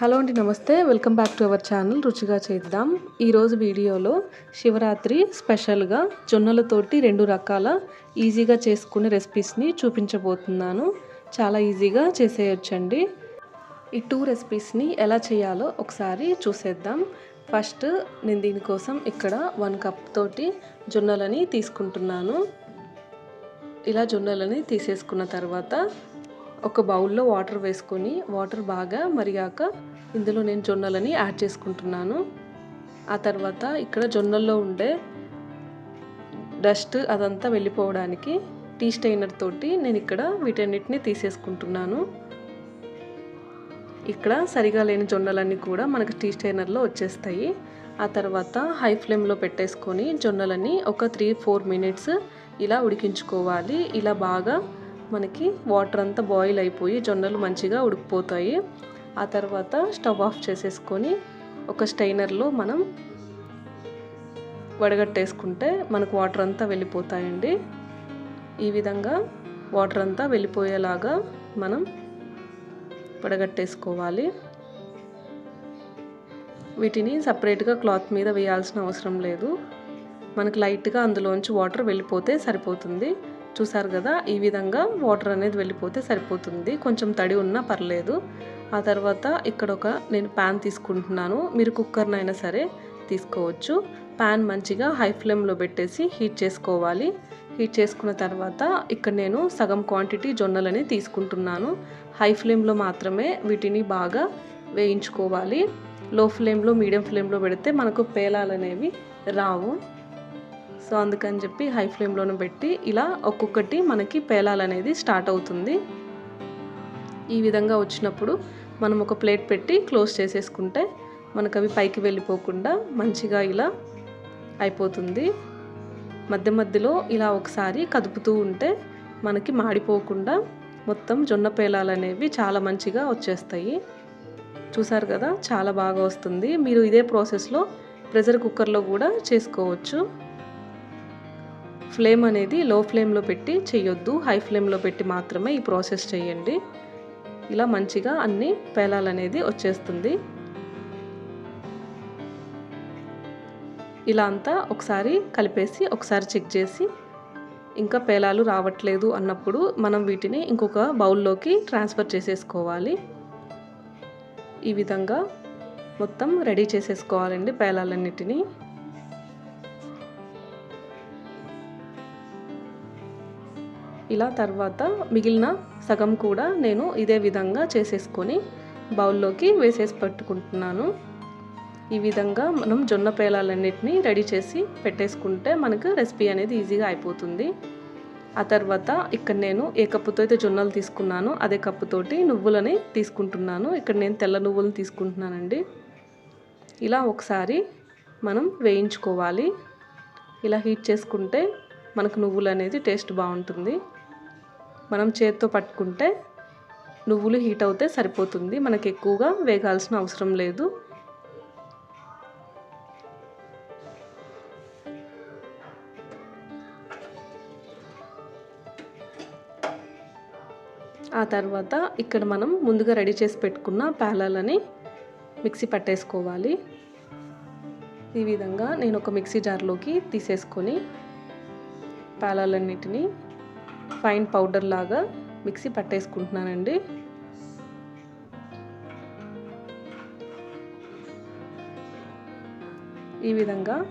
Hello అండి నమస్తే. Welcome back to our channel రుచిగా చేద్దాం. ఈరోజు వీడియోలో శివరాత్రి స్పెషల్గా జొన్నలతోటి రెండు రకాల ఈజీగా చేసుకునే రెసిపీస్ని చూపించబోతున్నాను. చాలా ఈజీగా చేసేయొచ్చండి. ఈ టూ రెసిపీస్ని ఎలా చేయాలో ఒకసారి చూసేద్దాం. ఫస్ట్ నేను దీనికోసం ఇక్కడ వన్ కప్ తోటి జొన్నలని తీసుకుంటున్నాను. ఇలా జొన్నలని తీసేసుకున్న తర్వాత ఒక బౌల్లో వాటర్ వేసుకొని వాటర్ బాగా మరిగాక ఇందులో నేను జొన్నలని యాడ్ చేసుకుంటున్నాను. ఆ తర్వాత ఇక్కడ జొన్నల్లో ఉండే డస్ట్ అదంతా వెళ్ళిపోవడానికి టీ స్టైనర్ తోటి నేను ఇక్కడ వీటన్నిటిని తీసేసుకుంటున్నాను. ఇక్కడ సరిగా లేని జొన్నలన్నీ కూడా మనకు టీ స్టైనర్లో వచ్చేస్తాయి. ఆ తర్వాత హై ఫ్లేమ్లో పెట్టేసుకొని జొన్నలని ఒక త్రీ ఫోర్ మినిట్స్ ఇలా ఉడికించుకోవాలి. ఇలా బాగా మనకి వాటర్ అంతా బాయిల్ అయిపోయి జొన్నలు మంచిగా ఉడికిపోతాయి. ఆ తర్వాత స్టవ్ ఆఫ్ చేసేసుకొని ఒక స్టైనర్లో మనం వడగట్టేసుకుంటే మనకు వాటర్ అంతా వెళ్ళిపోతాయండి. ఈ విధంగా వాటర్ అంతా వెళ్ళిపోయేలాగా మనం వడగట్టేసుకోవాలి. వీటిని సపరేట్గా క్లాత్ మీద వేయాల్సిన అవసరం లేదు. మనకు లైట్గా అందులోంచి వాటర్ వెళ్ళిపోతే సరిపోతుంది. చూసారు కదా ఈ విధంగా వాటర్ అనేది వెళ్ళిపోతే సరిపోతుంది. కొంచెం తడి ఉన్నా పర్లేదు. ఆ తర్వాత ఇక్కడ ఒక నేను ప్యాన్ తీసుకుంటున్నాను. మీరు కుక్కర్నైనా సరే తీసుకోవచ్చు. ప్యాన్ మంచిగా హై ఫ్లేమ్లో పెట్టేసి హీట్ చేసుకోవాలి. హీట్ చేసుకున్న తర్వాత ఇక్కడ నేను సగం క్వాంటిటీ జొన్నలని తీసుకుంటున్నాను. హై ఫ్లేమ్లో మాత్రమే వీటిని బాగా వేయించుకోవాలి. లో ఫ్లేమ్లో మీడియం ఫ్లేమ్లో పెడితే మనకు పేలాలు అనేవి రావు. సో అందుకని చెప్పి హై ఫ్లేమ్లోనే పెట్టి ఇలా ఒక్కొక్కటి మనకి పేలాలనేది స్టార్ట్ అవుతుంది. ఈ విధంగా వచ్చినప్పుడు మనం ఒక ప్లేట్ పెట్టి క్లోజ్ చేసేసుకుంటే మనకు అవి పైకి వెళ్ళిపోకుండా మంచిగా ఇలా అయిపోతుంది. మధ్య మధ్యలో ఇలా ఒకసారి కదుపుతూ ఉంటే మనకి మాడిపోకుండా మొత్తం జొన్న పేలాలు అనేవి చాలా మంచిగా వచ్చేస్తాయి. చూసారు కదా? చాలా బాగా వస్తుంది. మీరు ఇదే ప్రాసెస్లో ప్రెషర్ కుక్కర్లో కూడా చేసుకోవచ్చు. ఫ్లేమ్ అనేది లో ఫ్లేమ్లో పెట్టి చేయొద్దు హై ఫ్లేమ్లో పెట్టి మాత్రమే ఈ ప్రాసెస్ చేయండి ఇలా మంచిగా అన్ని పేలాలనేది వచ్చేస్తుంది. ఇలా అంతా ఒకసారి కలిపేసి ఒకసారి చెక్ చేసి ఇంకా పేలాలు రావట్లేదు అన్నప్పుడు మనం వీటిని ఇంకొక బౌల్లోకి ట్రాన్స్ఫర్ చేసేసుకోవాలి. ఈ విధంగా మొత్తం రెడీ చేసేసుకోవాలండి పేలాలన్నిటినీ. ఇలా తర్వాత మిగిలిన సగం కూడా నేను ఇదే విధంగా చేసేసుకొని బౌల్లోకి వేసేసి పెట్టుకుంటున్నాను. ఈ విధంగా మనం జొన్న పేలాలన్నిటిని రెడీ చేసి పెట్టేసుకుంటే మనకు రెసిపీ అనేది ఈజీగా అయిపోతుంది. ఆ తర్వాత ఇక్కడ నేను ఏ కప్పుతో అయితే జొన్నలు తీసుకున్నానో అదే కప్పుతోటి నువ్వులని తీసుకుంటున్నాను. ఇక్కడ నేను తెల్ల నువ్వులను తీసుకుంటున్నానండి. ఇలా ఒకసారి మనం వేయించుకోవాలి. ఇలా హీట్ చేసుకుంటే మనకు నువ్వులు అనేది టేస్ట్ బాగుంటుంది. మనం చేత్తో పట్టుకుంటే నువ్వులు హీట్ అవుతే సరిపోతుంది. మనకు ఎక్కువగా వేగాల్సిన అవసరం లేదు. ఆ తర్వాత ఇక్కడ మనం ముందుగా రెడీ చేసి పెట్టుకున్న పేలాలని మిక్సీ పట్టేసుకోవాలి. ఈ విధంగా నేను ఒక మిక్సీ జార్లోకి తీసేసుకొని పేలాలన్నిటిని ఫైన్ పౌడర్ లాగా మిక్సీ పట్టేసుకుంటున్నానండి. ఈ విధంగా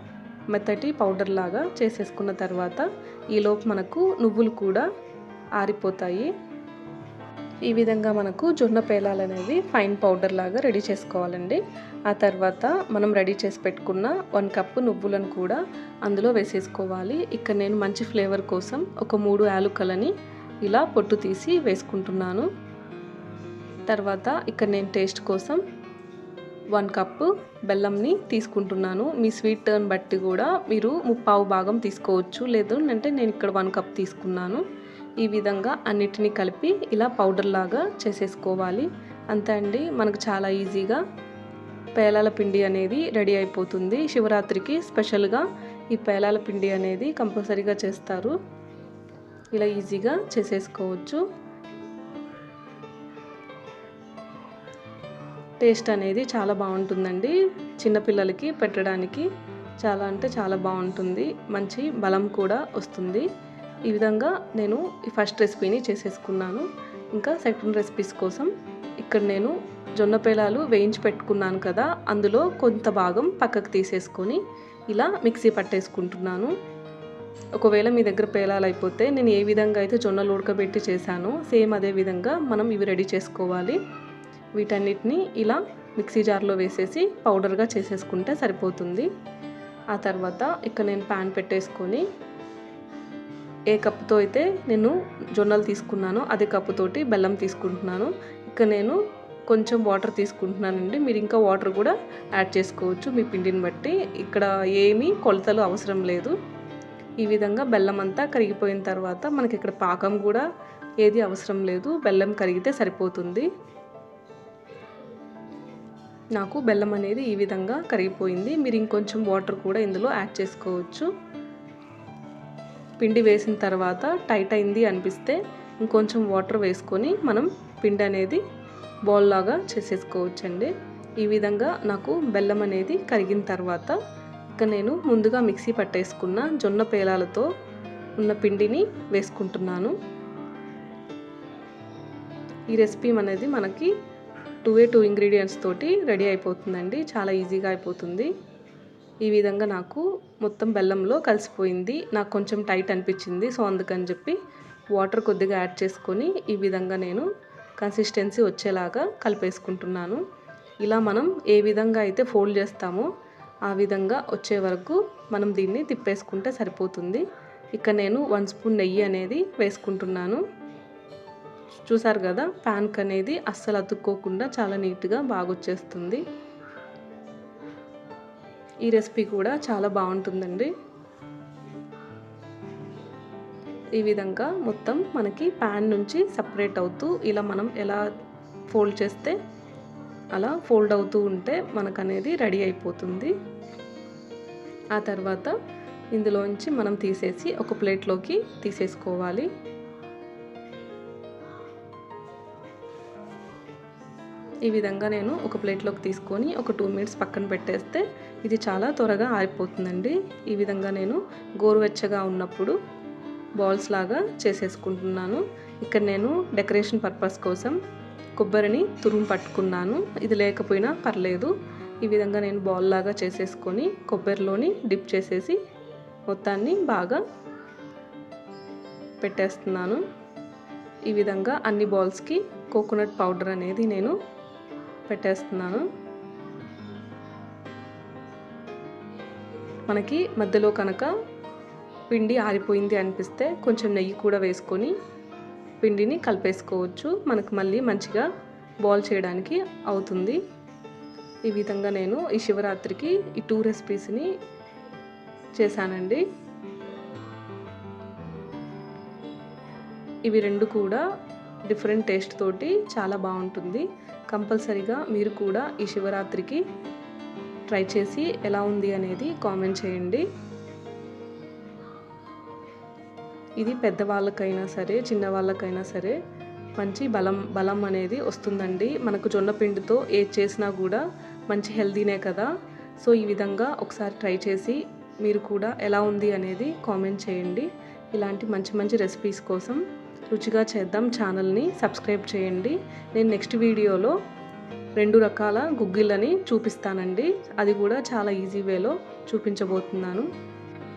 మెత్తటి పౌడర్ లాగా చేసేసుకున్న తర్వాత ఈలోపు మనకు నువ్వులు కూడా ఆరిపోతాయి. ఈ విధంగా మనకు జొన్న పేలాలు అనేవి ఫైన్ పౌడర్ లాగా రెడీ చేసుకోవాలండి. ఆ తర్వాత మనం రెడీ చేసి పెట్టుకున్న వన్ కప్పు నువ్వులను కూడా అందులో వేసేసుకోవాలి. ఇక్కడ నేను మంచి ఫ్లేవర్ కోసం ఒక మూడు యాలుకలని ఇలా పొట్టు తీసి వేసుకుంటున్నాను. తర్వాత ఇక్కడ నేను టేస్ట్ కోసం వన్ కప్పు బెల్లంని తీసుకుంటున్నాను. మీ స్వీట్ టర్న్ బట్టి కూడా మీరు ముప్పావు భాగం తీసుకోవచ్చు. లేదు అంటే నేను ఇక్కడ వన్ కప్ తీసుకున్నాను. ఈ విధంగా అన్నిటినీ కలిపి ఇలా పౌడర్ లాగా చేసేసుకోవాలి. అంతే అండి మనకు చాలా ఈజీగా పేలాల పిండి అనేది రెడీ అయిపోతుంది. శివరాత్రికి స్పెషల్గా ఈ పేలాల పిండి అనేది కంపల్సరీగా చేస్తారు. ఇలా ఈజీగా చేసేసుకోవచ్చు. టేస్ట్ అనేది చాలా బాగుంటుందండి. చిన్నపిల్లలకి పెట్టడానికి చాలా అంటే చాలా బాగుంటుంది. మంచి బలం కూడా వస్తుంది. ఈ విధంగా నేను ఈ ఫస్ట్ రెసిపీని చేసేసుకున్నాను. ఇంకా సెకండ్ రెసిపీస్ కోసం ఇక్కడ నేను జొన్న పేలాలు వేయించి పెట్టుకున్నాను కదా అందులో కొంత భాగం పక్కకు తీసేసుకొని ఇలా మిక్సీ పట్టేసుకుంటున్నాను. ఒకవేళ మీ దగ్గర పేలాలు అయిపోతే నేను ఏ విధంగా అయితే జొన్నలు ఉడకబెట్టి చేశానో సేమ్ అదే విధంగా మనం ఇవి రెడీ చేసుకోవాలి. వీటన్నిటిని ఇలా మిక్సీ జార్లో వేసేసి పౌడర్గా చేసేసుకుంటే సరిపోతుంది. ఆ తర్వాత ఇక్కడ నేను ప్యాన్ పెట్టేసుకొని ఏ కప్పుతో అయితే నేను జొన్నలు తీసుకున్నానో అదే కప్పుతోటి బెల్లం తీసుకుంటున్నాను. ఇక నేను కొంచెం వాటర్ తీసుకుంటున్నానండి. మీరు ఇంకా వాటర్ కూడా యాడ్ చేసుకోవచ్చు మీ పిండిని బట్టి. ఇక్కడ ఏమీ కొలతలు అవసరం లేదు. ఈ విధంగా బెల్లం అంతా కరిగిపోయిన తర్వాత మనకి ఇక్కడ పాకం కూడా ఏది అవసరం లేదు. బెల్లం కరిగితే సరిపోతుంది. నాకు బెల్లం అనేది ఈ విధంగా కరిగిపోయింది. మీరు ఇంకొంచెం వాటర్ కూడా ఇందులో యాడ్ చేసుకోవచ్చు. పిండి వేసిన తర్వాత టైట్ అయింది అనిపిస్తే ఇంకొంచెం వాటర్ వేసుకొని మనం పిండి అనేది బాల్ లాగా చేసేసుకోవచ్చండి. ఈ విధంగా నాకు బెల్లం అనేది కరిగిన తర్వాత ఇక నేను ముందుగా మిక్సీ పట్టేసుకున్న జొన్న పేలాలతో ఉన్న పిండిని వేసుకుంటున్నాను. ఈ రెసిపీ అనేది మనకి టూ ఏ టూ ఇంగ్రీడియంట్స్ తోటి రెడీ అయిపోతుందండి. చాలా ఈజీగా అయిపోతుంది. ఈ విధంగా నాకు మొత్తం బెల్లంలో కలిసిపోయింది. నాకు కొంచెం టైట్ అనిపించింది. సో అందుకని చెప్పి వాటర్ కొద్దిగా యాడ్ చేసుకొని ఈ విధంగా నేను కన్సిస్టెన్సీ వచ్చేలాగా కలిపేసుకుంటున్నాను. ఇలా మనం ఏ విధంగా అయితే ఫోల్డ్ చేస్తామో ఆ విధంగా వచ్చే వరకు మనం దీన్ని తిప్పేసుకుంటే సరిపోతుంది. ఇక్కడ నేను వన్ స్పూన్ నెయ్యి అనేది వేసుకుంటున్నాను. చూసారు కదా ప్యాన్క్ అనేది అస్సలు అతుక్కోకుండా చాలా నీట్గా బాగా వచ్చేస్తుంది ఈ రెసిపీ కూడా చాలా బాగుంటుందండి. ఈ విధంగా మొత్తం మనకి ప్యాన్ నుంచి సపరేట్ అవుతూ ఇలా మనం ఎలా ఫోల్డ్ చేస్తే అలా ఫోల్డ్ అవుతూ ఉంటే మనకనేది రెడీ అయిపోతుంది. ఆ తర్వాత ఇందులోంచి మనం తీసేసి ఒక ప్లేట్లోకి తీసేసుకోవాలి. ఈ విధంగా నేను ఒక ప్లేట్లోకి తీసుకొని ఒక టూ మినిట్స్ పక్కన పెట్టేస్తే ఇది చాలా త్వరగా ఆరిపోతుందండి. ఈ విధంగా నేను గోరువెచ్చగా ఉన్నప్పుడు బాల్స్ లాగా చేసేసుకుంటున్నాను. ఇక్కడ నేను డెకరేషన్ పర్పస్ కోసం కొబ్బరిని తురుము పట్టుకున్నాను. ఇది లేకపోయినా పర్లేదు. ఈ విధంగా నేను బాల్ లాగా చేసేసుకొని కొబ్బరిలోని డిప్ చేసేసి మొత్తాన్ని బాగా పెట్టేస్తున్నాను. ఈ విధంగా అన్ని బాల్స్కి కోకోనట్ పౌడర్ అనేది నేను పెట్టేస్తున్నాను. మనకి మధ్యలో కనుక పిండి ఆరిపోయింది అనిపిస్తే కొంచెం నెయ్యి కూడా వేసుకొని పిండిని కలిపేసుకోవచ్చు. మనకు మళ్ళీ మంచిగా బాల్ చేయడానికి అవుతుంది. ఈ విధంగా నేను ఈ శివరాత్రికి ఈ టూ రెసిపీస్ని చేశానండి. ఇవి రెండు కూడా డిఫరెంట్ టేస్ట్ తోటి చాలా బాగుంటుంది. కంపల్సరీగా మీరు కూడా ఈ శివరాత్రికి ట్రై చేసి ఎలా ఉంది అనేది కామెంట్ చేయండి. ఇది పెద్దవాళ్ళకైనా సరే చిన్నవాళ్ళకైనా సరే మంచి బలం బలం అనేది వస్తుందండి. మనకు జొన్న పిండితో ఏది చేసినా కూడా మంచి హెల్దీనే కదా. సో ఈ విధంగా ఒకసారి ట్రై చేసి మీరు కూడా ఎలా ఉంది అనేది కామెంట్ చేయండి. ఇలాంటి మంచి మంచి రెసిపీస్ కోసం రుచిగా చేద్దాం ఛానల్ని సబ్స్క్రైబ్ చేయండి. నేను నెక్స్ట్ వీడియోలో రెండు రకాల గుగ్గిళ్ళని చూపిస్తానండి. అది కూడా చాలా ఈజీ వేలో చూపించబోతున్నాను.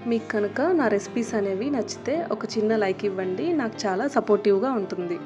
మీకు కనుక నా రెసిపీస్ అనేవి నచ్చితే ఒక చిన్న లైక్ ఇవ్వండి. నాకు చాలా సపోర్టివ్గా ఉంటుంది.